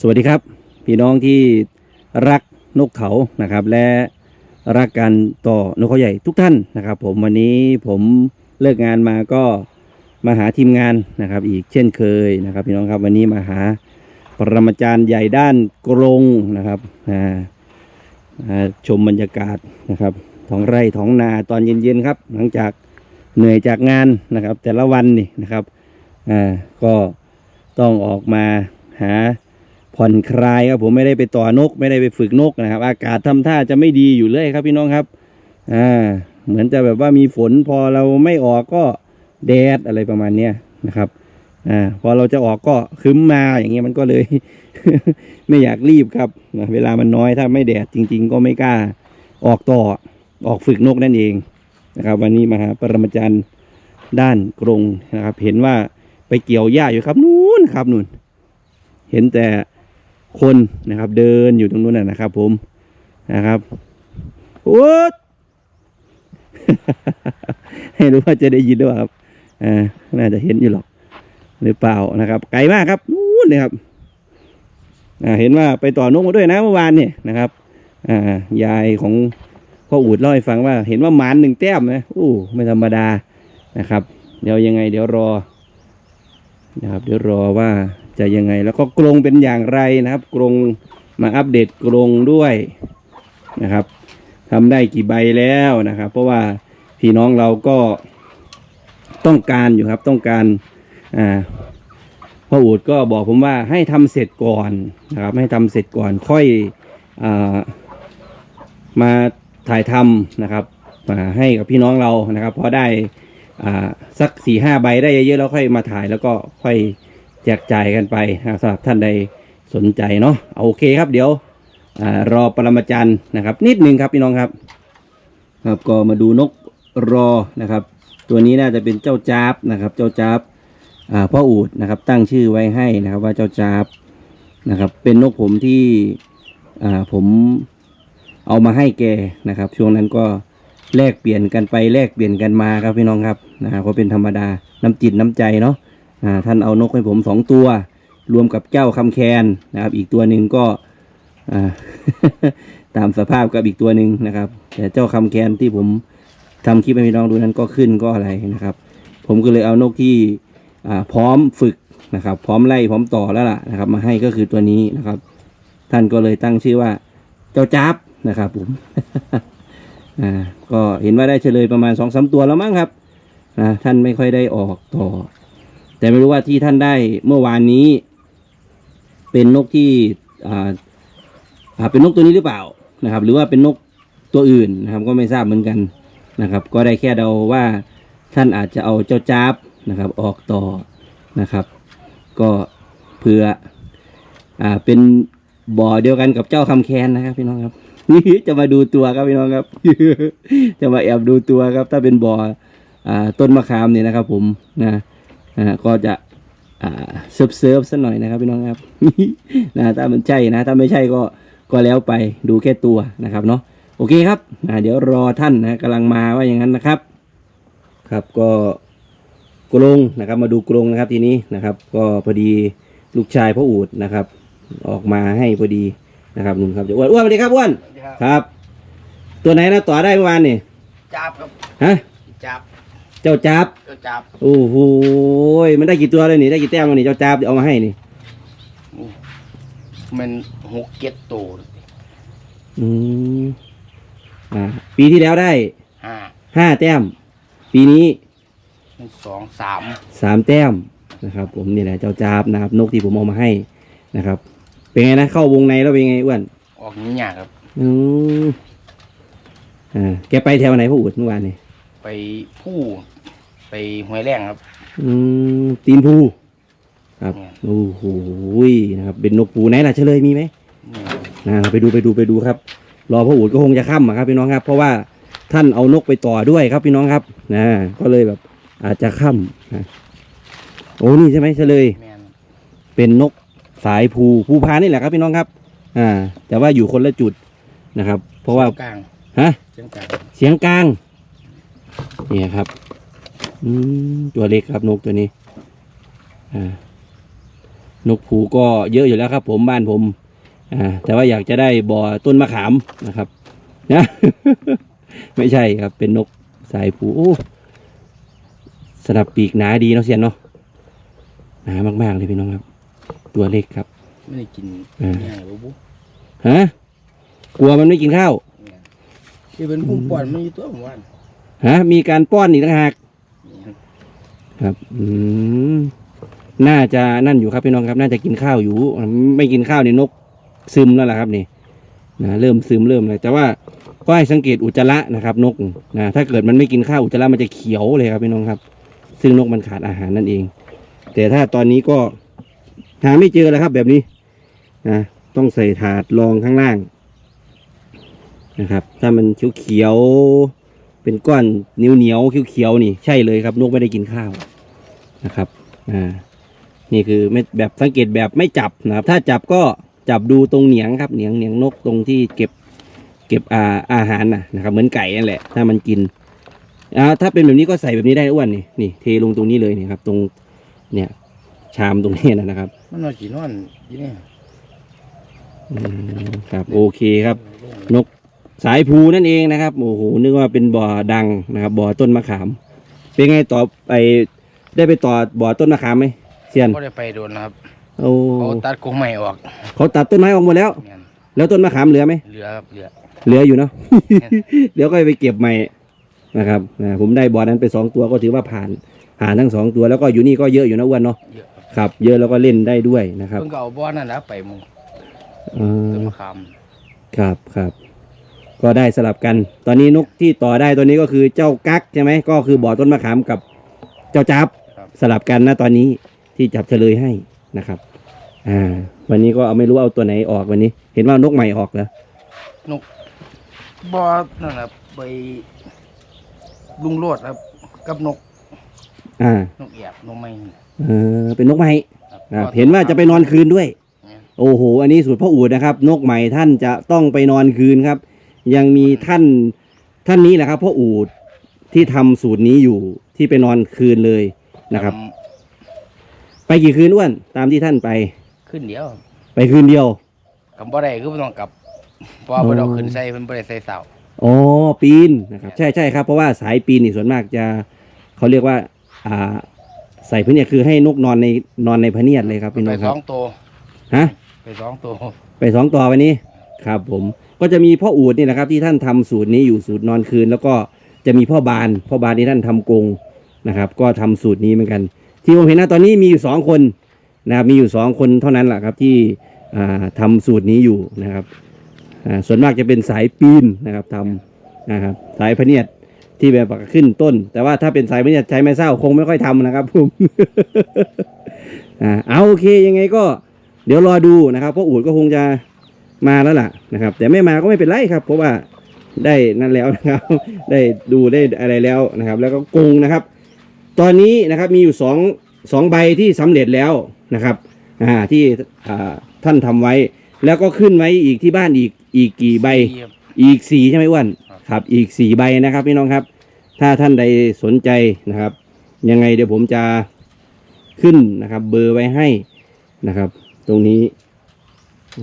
สวัสดีครับ พี่น้องที่รักนกเขานะครับ และรักการต่อนกเขาใหญ่ทุกท่านนะครับ ผมวันนี้ผมเลิกงานมาก็มาหาทีมงานนะครับ อีกเช่นเคยนะครับ พี่น้องครับวันนี้มาหาปรมาจารย์ใหญ่ด้านกรงนะครับอ่าชมบรรยากาศนะครับท้องไร่ท้องนาตอนเย็นๆครับ หลังจากเหนื่อยจากงานนะครับ แต่ละวันนี่นะครับอ่าก็ต้องออกมาหา ผ่อนคลายครับผมไม่ได้ไปต่อนก ไม่ได้ไปฝึกนกนะครับ อากาศทำท่าจะไม่ดีอยู่เลยครับพี่น้องครับอ่าเหมือนจะแบบว่ามีฝนพอเราไม่ออกก็แดดอะไรประมาณเนี้ยนะครับอ่าพอเราจะออกก็คึ้มมาอย่างเงี้ยมันก็เลย ไม่อยากรีบครับนะเวลามันน้อยถ้าไม่แดดจริง ๆ ก็ไม่กล้าออกต่อออกฝึกนกนั่นเองนะครับ วันนี้มาหาปรมาจารย์ด้านกรงนะครับ เห็นว่าไปเกี่ยวหญ้าอยู่ครับนู่นครับนู่น เห็นแต่ คนนะครับเดินอยู่ตรงนู้นนะครับ ผมนะครับโอ๊ยให้รู้ว่าจะได้ยินหรือเปล่าครับอ่าน่าจะเห็นอยู่หรอก หรือเปล่านะครับ ไกลมากครับนู่นเลยครับอ่าเห็นว่าไปต่อนกมาด้วยนะเมื่อวานเนี่ยนะครับอ่ายายของพ่ออูดเล่าให้ฟังว่า เห็นว่าหมานหนึ่งแต้มนะอู้ไม่ธรรมดานะครับ เดี๋ยวยังไง เดี๋ยวรอนะครับเดี๋ยวรอว่า จะยังไง แล้วก็กรงเป็นอย่างไรนะครับ กรงมาอัปเดตกรงด้วยนะครับทำได้กี่ใบแล้วนะครับ เพราะว่าพี่น้องเราก็ต้องการอยู่ครับต้องการอ่าพ่ออูดก็บอกผมว่าให้ทำเสร็จก่อนนะครับ ให้ทำเสร็จก่อนค่อยอ่ามาถ่ายทำนะครับมาให้กับพี่น้องเรานะครับพอได้อ่าสักสี่ห้าใบได้เยอะๆแล้วค่อยมาถ่ายแล้วก็ค่อย จกจ่ายกันไปนะครับสำหรับท่านใดสนใจเนาะเอาโอเคครับเดี๋ยวอรอปรมาจารย์นะครับ นิดนึงครับพี่น้องครับ ครับก็มาดูนกรอนะครับ ตัวนี้น่าจะเป็นเจ้าจาบนะครับ เจ้าจาบอ่าพ่ออูดนะครับ ตั้งชื่อไว้ให้นะครับ ว่าเจ้าจาบนะครับ เป็นนกผมที่อ่าผมเอามาให้แกนะครับ ช่วงนั้นก็แลกเปลี่ยนกันไปแลกเปลี่ยนกันมาครับพี่น้องครับนะฮะก็เป็นธรรมดาน้ำจิตน้ำใจเนาะ ท่านเอานกให้ผมสองตัว รวมกับเจ้าคำแคนนะครับ อีกตัวหนึ่งก็ตามสภาพกับอีกตัวหนึ่งนะครับ แต่เจ้าคำแคนที่ผมทำคลิปให้พี่น้องดูนั้นก็ขึ้นก็อะไรนะครับ ผมก็เลยเอานกที่พร้อมฝึกนะครับ พร้อมไล่พร้อมต่อแล้วล่ะนะครับ มาให้ก็คือตัวนี้นะครับ ท่านก็เลยตั้งชื่อว่าเจ้าจับนะครับผมก็เห็นว่าได้เฉลยประมาณสองสามตัวแล้วมั้งครับนะท่านไม่ค่อยได้ออกต่อ แต่ไม่รู้ว่าที่ท่านได้เมื่อวานนี้ เป็นนกที่อ่าเป็นนกตัวนี้หรือเปล่านะครับ หรือว่าเป็นนกตัวอื่นนะครับ ก็ไม่ทราบเหมือนกันนะครับ ก็ได้แค่เดาว่าท่านอาจจะเอาเจ้าจับนะครับ ออกต่อนะครับ ก็เพื่ออ่าเป็นบ่อเดียวกันกับเจ้าคำแคนนะครับ พี่น้องครับนี่จะมาดูตัวครับพี่น้องครับ จะมาแอบดูตัวครับ ถ้าเป็นบ่ออ่าต้นมะขามเนี่ยนะครับ ผมนะ อ่าก็จะอ่าเซิร์ฟเซิร์ฟสักหน่อยนะครับพี่น้องครับ นะถ้ามันใช่นะถ้าไม่ใช่ก็ก็แล้วไปดูแค่ตัวนะครับเนาะโอเคครับอ่าเดี๋ยวรอท่านนะกำลังมาว่าอย่างนั้นนะครับ ครับก็กรงนะครับ มาดูกรงนะครับทีนี้นะครับ ก็พอดีลูกชายพ่ออูดนะครับ ออกมาให้พอดีนะครับนุ่นครับเดี๋ยวอ้วนอ้วนสวัสดีครับอ้วนครับ ตัวไหนนะต่อได้เมื่อวานนี่จับครับฮะจับ เจ้าจับก็จับโอ้โหมันได้กี่ตัวเลยนี่ได้กี่แต้มแล้วนี่เจ้าจับเดี๋ยวเอามาให้นี่ มันหกเก็ดตัวอืมอ่าปีที่แล้วได้ห้าห้าแต้ม ปีนี้สองสามสามแต้มนะครับ ผมนี่แหละเจ้าจับนะครับ นกที่ผมเอามาให้นะครับ เป็นไงนะเข้าวงในแล้วเป็นไงอ้วนออกนี้ยากครับอืมอ่าแกไปแถวไหนพ่ออูดเมื่อวานนี่ไป ผู้ ไปห้วยแรงครับ อืมตีนภูครับเนี่ย โอ้โหนะครับ เป็นนกปูไหนล่ะเฉลยมีไหมนี่อ่าไปดูไปดูไปดูครับ รอพ่ออูดก็คงจะค่ำอะครับพี่น้องครับ เพราะว่าท่านเอานกไปต่อด้วยครับพี่น้องครับนะก็เลยแบบอาจจะค่ำนะโอ้นี่ใช่ไหมเฉลย แมนเป็นนกสายภูภูพานนี่แหละครับพี่น้องครับ อ่า แต่ว่าอยู่คนละจุดนะครับ เพราะว่า กลางฮะ เชียงกลางเสียงกลาง เนี่ยครับ อืมตัวเล็กครับนกตัวนี้ อ่า นกผูก็เยอะอยู่แล้วครับ ผมบ้านผม อ่า แต่ว่าอยากจะได้บ่อต้นมะขามนะครับ นะ ไม่ใช่ครับ เป็นนกสายผูโอ้สนับปีกหนาดีเนาะเซียนเนาะหนามากๆเลยพี่น้องครับ ตัวเล็กครับ ไม่ได้กินอืมง่ายบุ๊บบุ๊ฮะกลัวมันไม่กินข้าวเนี่ยที่เป็นพุ่งปอนมันอยู่ตัวผมว่า ฮะมีการป้อนอีกต่างหากครับ อืมน่าจะนั่นอยู่ครับพี่น้องครับ น่าจะกินข้าวอยู่ ไม่กินข้าวเนี่ยนกซึมแล้วล่ะครับนี่นะเริ่มซึมเริ่มเลยแต่ว่าก็ให้สังเกตอุจจาระนะครับ นกนะถ้าเกิดมันไม่กินข้าวอุจจาระมันจะเขียวเลยครับพี่น้องครับ ซึ่งนกมันขาดอาหารนั่นเอง แต่ถ้าตอนนี้ก็หาไม่เจอแล้วครับ แบบนี้นะต้องใส่ถาดรองข้างล่างนะครับ ถ้ามันเขียวๆ เป็นก้อนเหนียวเหนียวๆเขียวๆนี่ ใช่เลยครับนกไม่ได้กินข้าวนะครับอ่านี่คือไม่แบบสังเกตแบบไม่จับนะครับ ถ้าจับก็จับดูตรงเหนียงครับเหนียงเหนียงนกตรงที่เก็บเก็บอาอาหารนะนะครับ เหมือนไก่นั่นแหละ ถ้ามันกินอ่าถ้าเป็นแบบนี้ก็ใส่แบบนี้ได้อ้วนนี่นี่เทลงตรงนี้เลยนี่ครับ ตรงเนี่ยชามตรงนี้นะครับ มันนอนกี่นอนอยี่เนี่ยอืมครับ โอเคครับ นก สายภูนั่นเองนะครับโอ้โหนึกว่าเป็นบ่อดังนะครับ บ่อต้นมะขาม เป็นไงต่อไปได้ไปต่อบ่อต้นมะขามไหมเซียนก็ได้ไปโดนนะครับโอ้เขาตัดกรงใหม่ออก เขาตัดต้นไม้ออกหมดแล้วเนี่ยแล้วต้นมะขามเหลือไหมเหลือครับเหลือเหลืออยู่เนาะเดี๋ยวก็ไปเก็บใหม่นะครับนะผมได้บ่อนั้นไปสองตัวก็ถือว่าผ่านผ่านทั้งสองตัวแล้วก็อยู่นี่ก็เยอะอยู่นะอ้วนเนาะเยอะครับครับ เยอะแล้วก็เล่นได้ด้วยนะครับเพิ่งก็เอาบ้อนนั่นนะไปหมึงอ่ต้นามะขามครับครับ ก็ได้สลับกัน ตอนนี้นกที่ต่อได้ตัวนี้ก็คือเจ้ากั๊กใช่ไหมก็คือบ่อต้นมะขามกับเจ้าจับครับสลับกันนะตอนนี้ที่จับเฉลยให้นะครับ อ่า วันนี้ก็เอาไม่รู้เอาตัวไหนออกวันนี้ เห็นว่านกใหม่ออกแล้วนกบอนั่นนะไปลุงโลดครับ กับนก อ่า นกแอบนกไม่เออเป็นนกใหม่ครับครับเห็นว่าจะไปนอนคืนด้วยเนี่ยโอ้โห อันนี้สูตรพ่ออูดนะครับ นกใหม่ท่านจะต้องไปนอนคืนครับ ยังมีท่านท่านนี้แหละครับพ่ออูดที่ทำสูตรนี้อยู่ที่ไปนอนคืนเลยนะครับทไปกี่คืนอ้วนตามที่ท่านไปำขึ้นเดียวไปคืนเดียว กับบ่ได้คือบ่ต้องกลับเพราะว่าบ่ได้เอาขึ้นใส่เพิ่นบ่ได้ใส่เสาอ๋อปีนนะครับใช่ใช่ครับเพราะว่าสายปีนนี่ส่วนมากจะเขาเรียกว่า อ่า ใส่พะเนียดคือให้นกนอนในนอนในพะเนียดเลยครับพี่ไปน้องคสรัอบงตัวฮะ ไปสองตัวไปสองต่อวันนี้ครับผม ก็จะมีพ่ออูดนี่แหละครับที่ท่านทำสูตรนี้อยู่สูตรนอนคืน แล้วก็จะมีพ่อบานพ่อบานที่ท่านทำกงนะครับ ก็ทำสูตรนี้เหมือนกัน ที่ผมเห็นนะตอนนี้มีอยู่สองคนนะครับมีอยู่สองคนเท่านั้นแหละครับที่อ่าทำสูตรนี้อยู่นะครับส่วนมากจะเป็นสายปีนนะครับทำนะครับสายพเนียดที่แบบขึ้นต้น แต่ว่าถ้าเป็นสายพเนียดใช้ไม้เศร้าคงไม่ค่อยทำนะครับผมอ่าเอาโอเคยังไงก็เดี๋ยวรอดูนะครับพราะอูดก็คงจะ มาแล้วล่ะนะครับ แต่ไม่มาก็ไม่เป็นไรครับ เพราะว่าได้นั่นแล้วนะครับ ได้ดูได้อะไรแล้วนะครับ แล้วก็กรงนะครับ ตอนนี้นะครับมีอยู่สองสองใบที่สำเร็จแล้วนะครับอ่าที่อ่าท่านทำไว้ แล้วก็ขึ้นไว้อีกที่บ้านอีกอีกกี่ใบเยี่ยมอีกสี่ใช่ไหมอ้วนครับครับ อีกสี่ใบนะครับพี่น้องครับ ถ้าท่านใดสนใจนะครับ ยังไงเดี๋ยวผมจะขึ้นนะครับ เบอร์ไว้ให้นะครับ ตรงนี้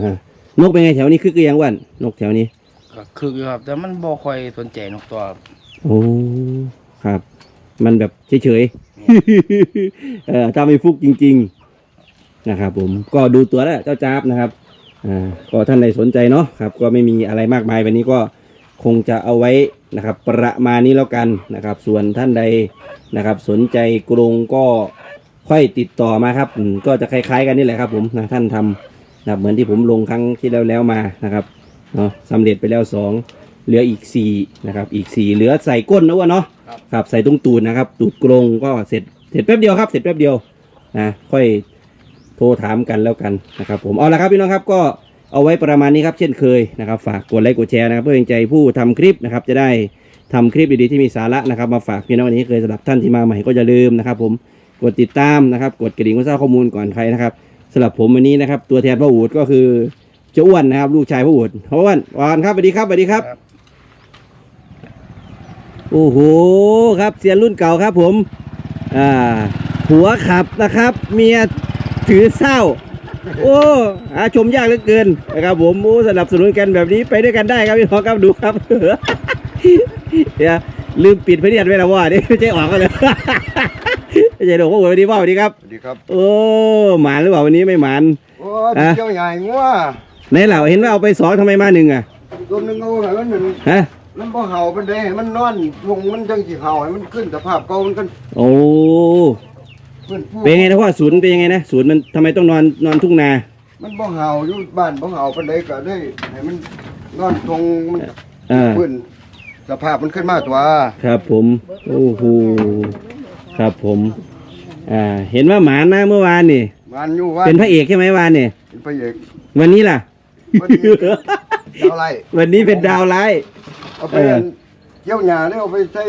อ่า นกเป็นไงแถวนี้คึกหรือยังอ้วนนกแถวนี้ก็คืออยู่ครับ แต่มันบ่ค่อยสนใจนกตัวครับโอ้ครับ มันแบบเฉยๆ เออถ้าไม่ฟุกจริง ๆ นะครับ ผมก็ดูตัวแล้วเจ้าจ้าบนะครับอ่าก็ท่านใดสนใจเนาะครับ ก็ไม่มีอะไรมากมายวันนี้ก็คงจะเอาไว้นะครับ ประมาณนี้แล้วกันนะครับ ส่วนท่านใดนะครับ สนใจกรงก็ค่อยติดต่อมาครับอืมก็จะคล้าย ๆ กันนี่แหละครับ ผมนะท่านทำ นะครับเหมือนที่ผมลงครั้งที่แล้วแล้วๆมานะครับเนาะสำเร็จไปแล้วสองเหลืออีกสี่นะครับอีกสี่เหลือใส่ก้นนะวะเนาะครับครับใส่ตรงตูดนะครับ ตูดกรงก็เสร็จเสร็จแป๊บเดียวครับ เสร็จแป๊บเดียวนะค่อยโทรถามกันแล้วกันนะครับ ผมเอาละครับพี่น้องครับก็เอาไว้ประมาณนี้ครับเช่นเคยนะครับ ฝากกดไลค์กดแชร์นะครับเพื่อเป็นใจผู้ทำคลิปนะครับ จะได้ทำคลิปดีๆที่มีสาระนะครับ มาฝากพี่น้องวันนี้เคยสำหรับท่านที่มาใหม่ก็อย่าลืมนะครับ ผมกดติดตามนะครับ กดกระดิ่งเพื่อทราบข้อมูลก่อนใครนะครับ สำหรับผมวันนี้นะครับ ตัวแทนพ่ออูดก็คือเจ้าอ้วนนะครับ ลูกชายพ่ออูดพ่ออ้วนวานครับสวัสดีครับสวัสดีครับ ครับ โอ้โหครับเซียนรุ่นเก่าครับ ผมอ่าหัวขับนะครับ เมียถือเศร้า โอ้หาชมยากเหลือเกินนะครับผมโอ้สนับสนุนกันแบบนี้ไปด้วยกันได้ครับพี่น้องครับดูครับ เดี๋ยวลืมปิดพเนียดไว้แล้วว่านี่ไม่ใช่ออกกันเลย ไม่ใช่หลวงพ่อวันนี้ว่าสวัสดีครับ สวัสดีครับโอ้หมานหรือเปล่าวันนี้ไม่หมาน โอ้อะ เจ้าใหญ่งัวไหนเหล่าเห็นว่าเอาไปสองทำไมมาหนึ่งอะตัวหนึงเอาให้มันหนึ่งฮะมันบ่เห่ามันได้ให้มันนอนลงมันจังสิเห่าให้มันขึ้นสภาพเก่ามันกันโอ้เพื่อนผู้เป็นไงนะพ่อศูนย์เป็นยังไงนะศูนย์มันทำไมต้องนอนนอนทุ่งนา มันบ่เห่าอยู่บ้านบ่เห่าปานใดก็ได้ให้มันนอนตรงมันอ่าพื้นสภาพมันขึ้นมาตัวครับผม โอ้โหครับผม อ่าเห็นว่าหมานะเมื่อวานนี่มันอยู่ว่าเป็นพระเอกใช่ไหมวานนี่ เป็นพระเอกวันนี้ล่ะ วันนี้ดาวไล่วันนี้เป็นดาวร้าย เอาไปเออ เกี่ยวหญ้าแล้วเอาไปใส่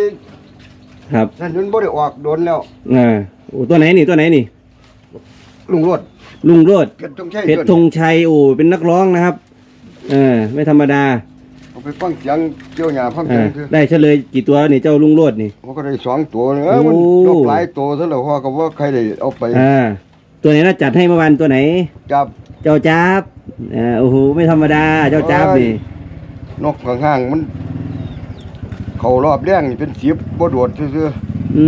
ครับนั่นมันบ่ได้ออกโดนแล้วอ่าโอ้ตัวไหนนี่ตัวไหนนี่ ลุงรวดลุงโรดเพชรต้องใช้เพชรธงชัยโอ้เป็นนักร้องนะครับ เออ ไม่ธรรมดา เอาไปฟังเสียงเกี่ยวหญ้าฟังอ่าเสียงคือได้เฉลยกี่ตัวนี่เจ้าลุงโรดนี่มันก็ได้สองตัวเนอะมันโอ้ยกหลายตัวซะแล้วพ่อก็ว่าใครได้เอาไปอ่าตัวไหนน่าจัดให้เมื่อวานตัวไหน จับ เจ้าจ้าบอ่าโอ้โหไม่ธรรมดาเจ้าจ้าบนี่นกข้างๆมัน เขารอบแรงนี่เป็นสิบบ่โดดซื่ออื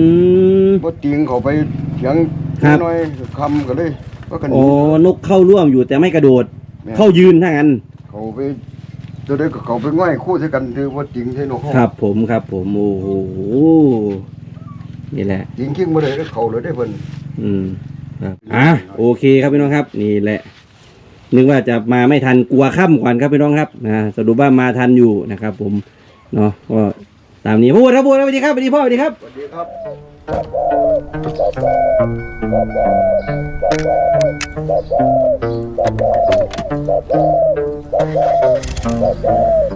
ม ๆบ่ติงเขาไปเสียงครับ น้อยคำก็เลยก็กันโอ้นกเข้าร่วมอยู่แต่ไม่กระโดด แม่เข้ายืนถ้างั้นเขาไป ตัวเด็กก็เขาไปง่อยคู่ใส่กันคือว่าติงใส่นกเขาครับผมครับผมโอ้โหนี่แหละติงคิงบ่ได้แล้วเขาเลยได้เพิ่นอืมครับอะโอเคครับพี่น้องครับ นี่แหละ นึกว่าจะมาไม่ทันกลัวค่ำก่อนครับพี่น้องครับนะสรุปว่ามาทันอยู่นะครับ ผมเนาะก็ ตามนี้พูดครับพูดครับสวัสดีครับสวัสดีพ่อสวัสดีครับสวัสดีครับ Thank